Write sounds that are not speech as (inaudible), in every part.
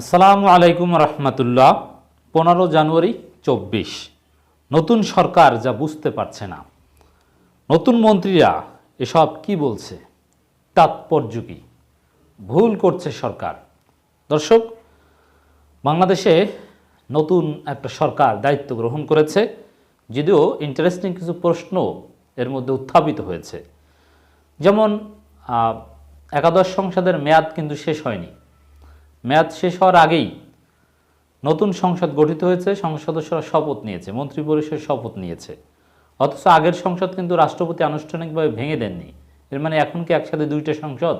আসসালামু আলাইকুম রহমতুল্লাহ, পনেরো জানুয়ারি চব্বিশ। নতুন সরকার যা বুঝতে পারছে না। নতুন মন্ত্রীরা এসব কি বলছে? তাৎপর্য ভুল করছে সরকার। দর্শক, বাংলাদেশে নতুন একটা সরকার দায়িত্ব গ্রহণ করেছে, যদিও ইন্টারেস্টিং কিছু প্রশ্ন এর মধ্যে উত্থাপিত হয়েছে। যেমন একাদশ সংসদের মেয়াদ কিন্তু শেষ হয়নি। মেয়াদ শেষ হওয়ার আগেই নতুন সংসদ গঠিত হয়েছে, সংসদ সদস্যরা শপথ নিয়েছে, মন্ত্রী পরিষদ শপথ নিয়েছে। অথচ আগের সংসদ কিন্তু রাষ্ট্রপতি আনুষ্ঠানিকভাবে ভেঙে দেননি। এর মানে এখন কি একসাথে দুইটা সংসদ?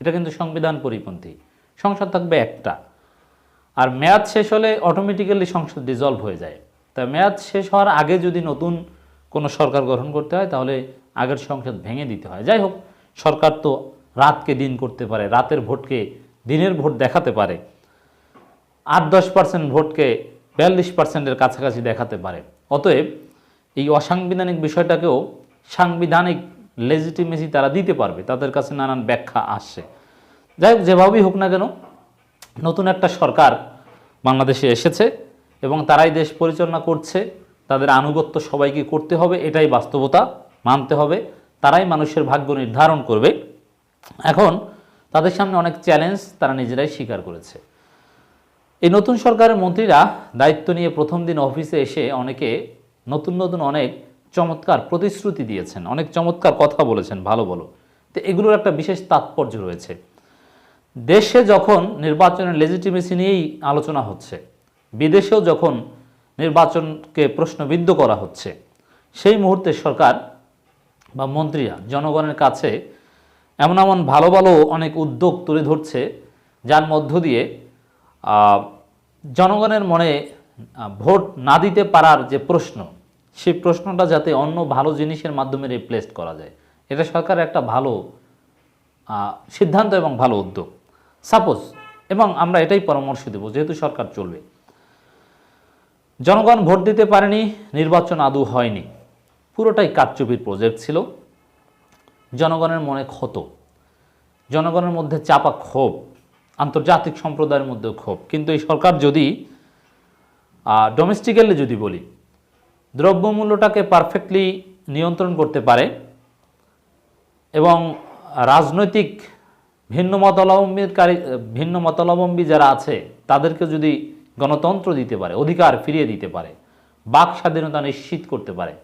এটা কিন্তু সংবিধান পরিপন্থী। সংসদ থাকবে একটা। আর মেয়াদ শেষ হলে অটোমেটিক্যালি সংসদ ডিজলভ হয়ে যায়। তা মেয়াদ শেষ হওয়ার আগে যদি নতুন কোনো সরকার গঠন করতে হয়, তাহলে আগের সংসদ ভেঙে দিতে হয়। যাই হোক, সরকার তো রাতকে দিন করতে পারে, রাতের ভোটকে দিনের ভোট দেখাতে পারে। আট দশ পার্সেন্ট ভোটকে বিয়াল্লিশ পার্সেন্টের কাছাকাছি দেখাতে পারে। অতএব এই অসাংবিধানিক বিষয়টাকেও সাংবিধানিক লেজিটিমেসি তারা দিতে পারবে, তাদের কাছে নানান ব্যাখ্যা আসছে। যাই হোক, যেভাবেই হোক না কেন, নতুন একটা সরকার বাংলাদেশে এসেছে এবং তারাই দেশ পরিচালনা করছে, তাদের আনুগত্য সবাইকে করতে হবে, এটাই বাস্তবতা, মানতে হবে, তারাই মানুষের ভাগ্য নির্ধারণ করবে। এখন তাদের সামনে অনেক চ্যালেঞ্জ তারা নিজেরাই স্বীকার করেছে। এই নতুন সরকারের মন্ত্রীরা দায়িত্ব নিয়ে প্রথম দিন অফিসে এসে অনেকে নতুন নতুন অনেক চমৎকার প্রতিশ্রুতি দিয়েছেন, অনেক চমৎকার কথা বলেছেন, ভালো বলো। তো এগুলোর একটা বিশেষ তাৎপর্য রয়েছে। দেশে যখন নির্বাচনের লেজিটিমেসি নিয়েই আলোচনা হচ্ছে, বিদেশেও যখন নির্বাচনকে প্রশ্নবিদ্ধ করা হচ্ছে, সেই মুহূর্তে সরকার বা মন্ত্রীরা, জনগণের কাছে এমন এমন ভালো ভালো অনেক উদ্যোগ তুলে ধরছে, যার মধ্য দিয়ে জনগণের মনে ভোট না দিতে পারার যে প্রশ্ন, সেই প্রশ্নটা যাতে অন্য ভালো জিনিসের মাধ্যমে রিপ্লেস করা যায়। এটা সরকারের একটা ভালো সিদ্ধান্ত এবং ভালো উদ্যোগ। সাপোজ এবং আমরা এটাই পরামর্শ দেব, যেহেতু সরকার চলবে। জনগণ ভোট দিতে পারেনি, নির্বাচন আদৌ হয়নি। পুরোটাই কারচুপির প্রজেক্ট ছিল। জনগণের মনে ক্ষত। জনগণের মধ্যে চাপা ক্ষোভ, আন্তর্জাতিক সম্প্রদায়ের মধ্যে ক্ষোভ। কিন্তু এই সরকার যদি ডোমেস্টিক্যালি যদি বলি, দ্রব্যমূল্যটাকে পারফেক্টলি নিয়ন্ত্রণ করতে পারে এবং রাজনৈতিক ভিন্ন মতাবলম্বীকারী ভিন্ন মতাবলম্বী যারা আছে, তাদেরকে যদি গণতন্ত্র দিতে পারে, অধিকার ফিরিয়ে দিতে পারে, বাক স্বাধীনতা নিশ্চিত করতে পারে,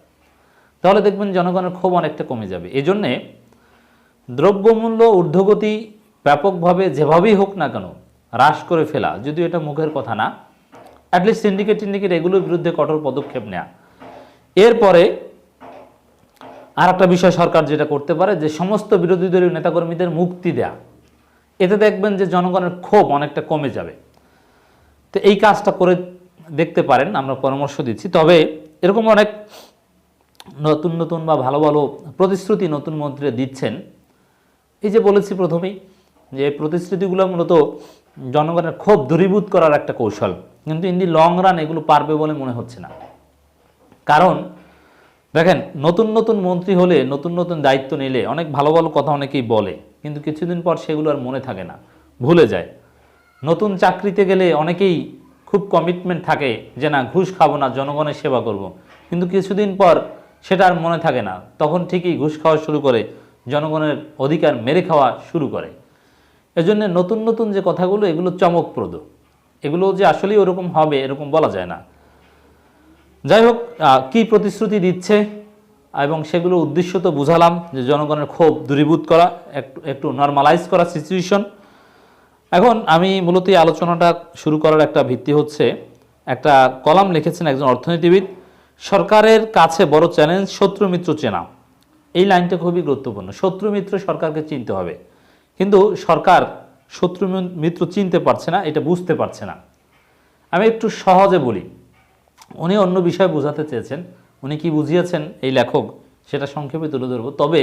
তাহলে দেখবেন জনগণের ক্ষোভ অনেকটা কমে যাবে। এজন্যে দ্রব্যমূল্য, ঊর্ধ্বগতি ব্যাপকভাবে যেভাবেই হোক না কেন হ্রাস করে ফেলা যদিও এটা মুখের কথা না অ্যাটলিস্ট সিন্ডিকেট টিন্ডিকেট এগুলোর বিরুদ্ধে কঠোর পদক্ষেপ নেওয়া এরপরে আর একটা বিষয় সরকার যেটা করতে পারে যে সমস্ত বিরোধী দলীয় নেতাকর্মীদের মুক্তি দেয়া। এতে দেখবেন যে জনগণের ক্ষোভ অনেকটা কমে যাবে। তো এই কাজটা করে দেখতে পারেন, আমরা পরামর্শ দিচ্ছি। তবে এরকম অনেক নতুন নতুন বা ভালো ভালো প্রতিশ্রুতি নতুন মন্ত্রীরা দিচ্ছেন। এই যে বলেছি প্রথমেই, যে প্রতিশ্রুতিগুলো মূলত জনগণের ক্ষোভ দূরীভূত করার একটা কৌশল। কিন্তু ইন দি লং রান এগুলো পারবে বলে মনে হচ্ছে না। কারণ, দেখেন, নতুন নতুন মন্ত্রী হলে, নতুন নতুন দায়িত্ব নিলে অনেক ভালো ভালো কথা অনেকেই বলে, কিন্তু কিছুদিন পর সেগুলো আর মনে থাকে না, ভুলে যায়। নতুন চাকরিতে গেলে অনেকেই খুব কমিটমেন্ট থাকে যে না, ঘুষ খাব না, জনগণের সেবা করব। কিন্তু কিছুদিন পর সেটা আর মনে থাকে না, তখন ঠিকই ঘুষ খাওয়া শুরু করে জনগণের অধিকার মেরে খাওয়া শুরু করে। এজন্য নতুন নতুন যে কথাগুলো, এগুলো চমকপ্রদ। এগুলো যে আসলেই ওরকম হবে, এরকম বলা যায় না। যাই হোক কী প্রতিশ্রুতি দিচ্ছে, এবং সেগুলো উদ্দেশ্য তো বুঝালাম যে জনগণের ক্ষোভ দূরীভূত করা, একটু একটু নর্মালাইজ করা সিচুয়েশন এখন আমি মূলত আলোচনাটা শুরু করার একটা ভিত্তি হচ্ছে, একটা কলাম লিখেছেন একজন অর্থনীতিবিদ, সরকারের কাছে বড় চ্যালেঞ্জ শত্রু মিত্র চেনা। এই লাইনটা খুবই গুরুত্বপূর্ণ। শত্রু মিত্র সরকারকে চিনতে হবে। কিন্তু সরকার শত্রু মিত্র চিনতে পারছে না, এটা বুঝতে পারছে না। আমি একটু সহজে বলি, উনি অন্য বিষয় বোঝাতে চেয়েছেন, উনি কি বুঝিয়েছেন এই লেখক, সেটা সংক্ষেপে তুলে ধরবো। তবে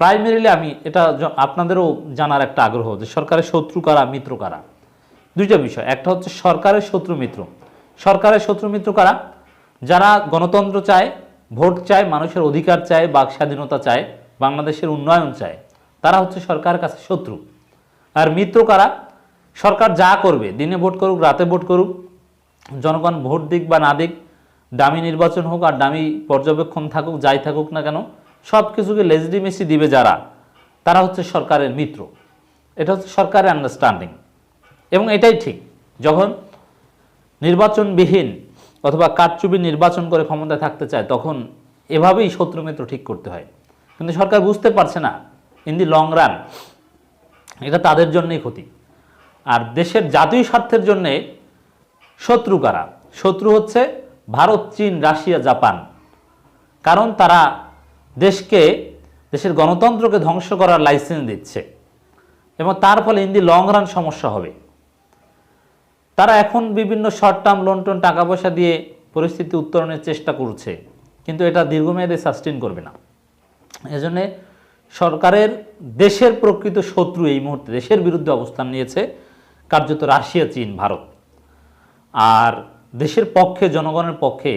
প্রাইমারিলি আমি এটা আপনাদেরও জানার একটা আগ্রহ যে সরকারের শত্রু কারা, মিত্র কারা? দুইটা বিষয়। একটা হচ্ছে সরকারের শত্রু মিত্র। সরকারের শত্রু মিত্র কারা? যারা গণতন্ত্র চায় ভোট চায়, মানুষের অধিকার চায়, বাক স্বাধীনতা চায়, বাংলাদেশের উন্নয়ন চায়। তারা হচ্ছে সরকারের কাছে শত্রু। আর মিত্র কারা? সরকার যা করবে, দিনে ভোট করুক, রাতে ভোট করুক, জনগণ ভোট দিক বা না দিক, দামি নির্বাচন হোক আর দামি পর্যবেক্ষণ থাকুক, যাই থাকুক না কেন সব কিছুকে লেজিটিমেসি দিবে যারা, তারা হচ্ছে সরকারের মিত্র। এটা হচ্ছে সরকারের আন্ডারস্ট্যান্ডিং এবং এটাই ঠিক, যখন নির্বাচনবিহীন অথবা কারচুপি নির্বাচন করে ক্ষমতায় থাকতে চায়, তখন এভাবেই শত্রু মিত্র ঠিক করতে হয়। কিন্তু সরকার বুঝতে পারছে না ইন দি লং রান এটা তাদের জন্যই ক্ষতি। আর দেশের জাতীয় স্বার্থের জন্যে শত্রু কারা? শত্রু হচ্ছে ভারত, চীন, রাশিয়া, জাপান। কারণ তারা দেশকে, দেশের গণতন্ত্রকে ধ্বংস করার লাইসেন্স দিচ্ছে। এবং তার ফলে ইন দি লং রান সমস্যা হবে। তারা এখন বিভিন্ন শর্ট টার্ম লোন টোন টাকা পয়সা দিয়ে পরিস্থিতি উত্তরণের চেষ্টা করছে। কিন্তু এটা দীর্ঘমেয়াদে সাস্টেন করবে না। এজন্যে সরকারের দেশের প্রকৃত শত্রু এই মুহূর্তে, দেশের বিরুদ্ধে অবস্থান নিয়েছে কার্যত রাশিয়া, চীন, ভারত। আর দেশের পক্ষে, জনগণের পক্ষে,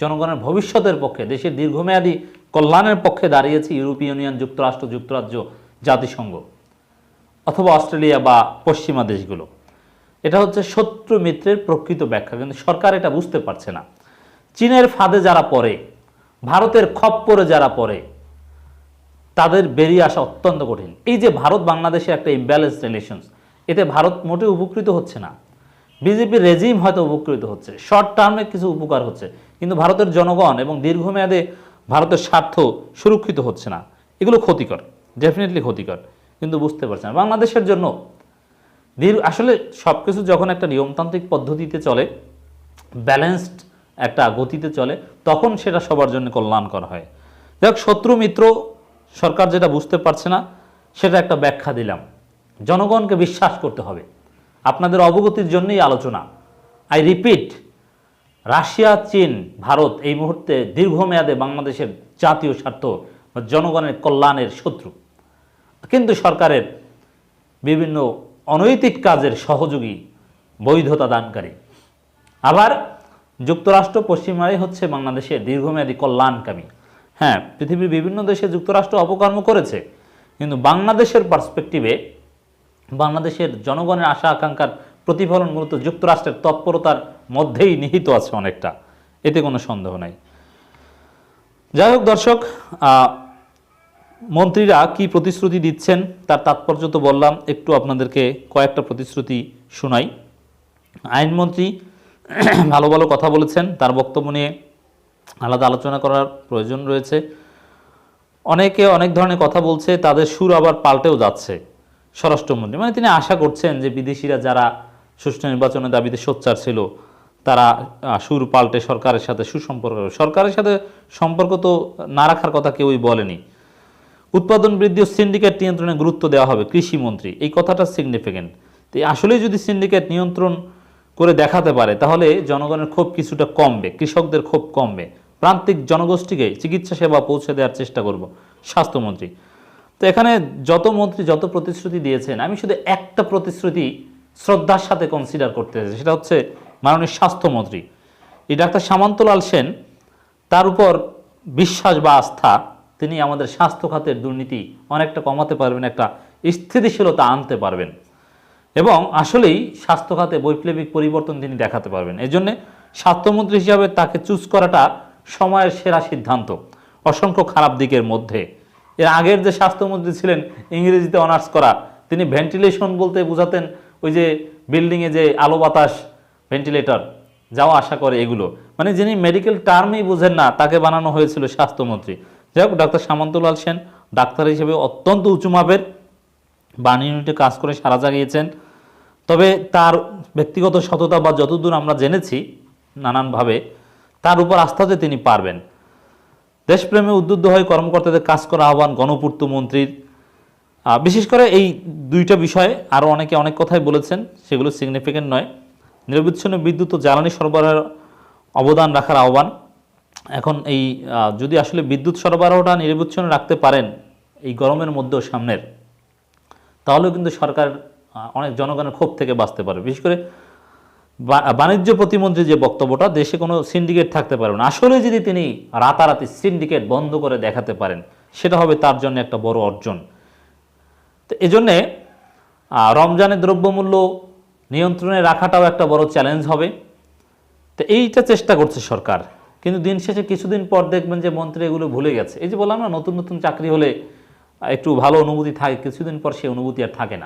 জনগণের ভবিষ্যতের পক্ষে, দেশের দীর্ঘমেয়াদী কল্যাণের পক্ষে দাঁড়িয়েছে ইউরোপীয় ইউনিয়ন, যুক্তরাষ্ট্র, যুক্তরাজ্য, জাতিসংঘ অথবা অস্ট্রেলিয়া বা পশ্চিমা দেশগুলো। এটা হচ্ছে শত্রু মিত্রের প্রকৃত ব্যাখ্যা, কিন্তু সরকার এটা বুঝতে পারছে না। চীনের ফাঁদে যারা পড়ে, ভারতের খপ্পরে যারা পড়ে, তাদের বেরিয়ে আসা অত্যন্ত কঠিন। এই যে ভারত বাংলাদেশের একটা ইমব্যালেন্স রিলেশনস এতে ভারত মোটেও উপকৃত হচ্ছে না। বিজেপি রেজিম হয়তো উপকৃত হচ্ছে শর্ট টার্মে কিছু উপকার হচ্ছে, কিন্তু ভারতের জনগণ এবং দীর্ঘমেয়াদে ভারতের স্বার্থ সুরক্ষিত হচ্ছে না। এগুলো ক্ষতিকর ডেফিনেটলি ক্ষতিকর, কিন্তু বুঝতে পারছে না। বাংলাদেশের জন্য আসলে সব কিছু যখন একটা নিয়মতান্ত্রিক পদ্ধতিতে চলে ব্যালেন্সড একটা গতিতে চলে, তখন সেটা সবার জন্য কল্যাণকর হয়। হোক শত্রু মিত্র সরকার যেটা বুঝতে পারছে না, সেটা একটা ব্যাখ্যা দিলাম। জনগণকে বিশ্বাস করতে হবে। আপনাদের অবগতির জন্যই আলোচনা। আই রিপিট রাশিয়া, চীন, ভারত এই মুহূর্তে দীর্ঘমেয়াদে বাংলাদেশের জাতীয় স্বার্থ বা জনগণের কল্যাণের শত্রু। কিন্তু সরকারের বিভিন্ন অনৈতিক কাজের সহযোগী বৈধতা দানকারী। আবার যুক্তরাষ্ট্র পশ্চিমাই হচ্ছে বাংলাদেশের দীর্ঘমেয়াদী কল্যাণকামী। হ্যাঁ পৃথিবীর বিভিন্ন দেশে যুক্তরাষ্ট্র অপকর্ম করেছে, কিন্তু বাংলাদেশের পার্সপেক্টিভে বাংলাদেশের জনগণের আশা আকাঙ্ক্ষার প্রতিফলন মূলত যুক্তরাষ্ট্রের তৎপরতার মধ্যেই নিহিত আছে অনেকটা। এতে কোনো সন্দেহ নাই। যাই হোক দর্শক মন্ত্রীরা কি প্রতিশ্রুতি দিচ্ছেন তার তাৎপর্য তো বললাম, একটু আপনাদেরকে কয়েকটা প্রতিশ্রুতি শোনাই। আইনমন্ত্রী (clears throat) ভালো ভালো কথা বলেছেন, তার বক্তব্য নিয়ে আলাদা আলোচনা করার প্রয়োজন রয়েছে। অনেকে অনেক ধরনের কথা বলছে, তাদের সুর আবার পাল্টেও যাচ্ছে স্বরাষ্ট্রমন্ত্রী। মানে তিনি আশা করছেন যে বিদেশিরা যারা সুষ্ঠু নির্বাচনের দাবিতে সোচ্চার ছিল, তারা সুর পাল্টে সরকারের সাথে সুসম্পর্ক, সরকারের সাথে সম্পর্ক তো না রাখার কথা কেউই বলেনি। উৎপাদন বৃদ্ধি ও সিন্ডিকেট নিয়ন্ত্রণে গুরুত্ব দেওয়া হবে কৃষিমন্ত্রী এই কথাটা সিগনিফিকেন্ট তো আসলে যদি সিন্ডিকেট নিয়ন্ত্রণ করে দেখাতে পারে, তাহলে জনগণের ক্ষোভ কিছুটা কমবে, কৃষকদের ক্ষোভ কমবে। প্রান্তিক জনগোষ্ঠীকে চিকিৎসা সেবা পৌঁছে দেওয়ার চেষ্টা করব, স্বাস্থ্যমন্ত্রী। তো এখানে যত মন্ত্রী যত প্রতিশ্রুতি দিয়েছেন, আমি শুধু একটা প্রতিশ্রুতি শ্রদ্ধার সাথে কনসিডার করতে চাইছি সেটা হচ্ছে মাননীয় স্বাস্থ্যমন্ত্রী। এই ডাক্তার সামন্তলাল সেন, তার উপর বিশ্বাস বা আস্থা তিনি আমাদের স্বাস্থ্য খাতের দুর্নীতি অনেকটা কমাতে পারবেন, একটা স্থিতিশীলতা আনতে পারবেন। এবং আসলেই স্বাস্থ্য খাতে বৈপ্লবিক পরিবর্তন তিনি দেখাতে পারবেন। এই জন্যে স্বাস্থ্যমন্ত্রী হিসাবে তাকে চুজ করাটা সময়ের সেরা সিদ্ধান্ত। অসংখ্য খারাপ দিকের মধ্যে। এর আগের যে স্বাস্থ্যমন্ত্রী ছিলেন, ইংরেজিতে অনার্স করা, তিনি ভেন্টিলেশন বলতে বোঝাতেন, ওই যে বিল্ডিংয়ে যে আলো বাতাস ভেন্টিলেটর যাওয়া আশা করে এগুলো। মানে যিনি মেডিকেল টার্মই বোঝেন না, তাকে বানানো হয়েছিল স্বাস্থ্যমন্ত্রী। যাই হোক ডাক্তার সামন্তলাল সেন ডাক্তার হিসেবে অত্যন্ত উঁচু মাপের বাণী ইউনিটে কাজ করে সারা জাগিয়েছেন। তবে তার ব্যক্তিগত সততা বা যতদূর আমরা জেনেছি নানানভাবে, তার উপর আস্থাতে তিনি পারবেন। দেশপ্রেমে উদ্বুদ্ধ হয়ে কর্মকর্তাদের কাজ করা আহ্বান গণপূর্ত মন্ত্রীর। বিশেষ করে এই দুইটা বিষয়ে আরও অনেকে অনেক কথাই বলেছেন, সেগুলো সিগনিফিকেন্ট নয়। নিরবিচ্ছিন্ন বিদ্যুৎ ও জ্বালানি সরবরাহের অবদান রাখার আহ্বান। এখন এই যদি আসলে বিদ্যুৎ সরবরাহটা নিরবিচ্ছিন্ন রাখতে পারেন এই গরমের মধ্যেও সামনের, তাহলেও কিন্তু সরকার অনেক জনগণের ক্ষোভ থেকে বাঁচতে পারে বিশেষ করে বাণিজ্য প্রতিমন্ত্রী যে বক্তব্যটা, দেশে কোনো সিন্ডিকেট থাকতে পারবে না। আসলে যদি তিনি রাতারাতি সিন্ডিকেট বন্ধ করে দেখাতে পারেন, সেটা হবে তার জন্য একটা বড় অর্জন। তো এজন্যে রমজানের দ্রব্যমূল্য নিয়ন্ত্রণে রাখাটাও একটা বড় চ্যালেঞ্জ হবে। তো এইটা চেষ্টা করছে সরকার। কিন্তু দিন শেষে কিছুদিন পর দেখবেন যে মন্ত্রী এগুলো ভুলে গেছে। এই যে বললাম না, নতুন নতুন চাকরি হলে একটু ভালো অনুভূতি থাকে, কিছুদিন পর সেই অনুভূতি আর থাকে না।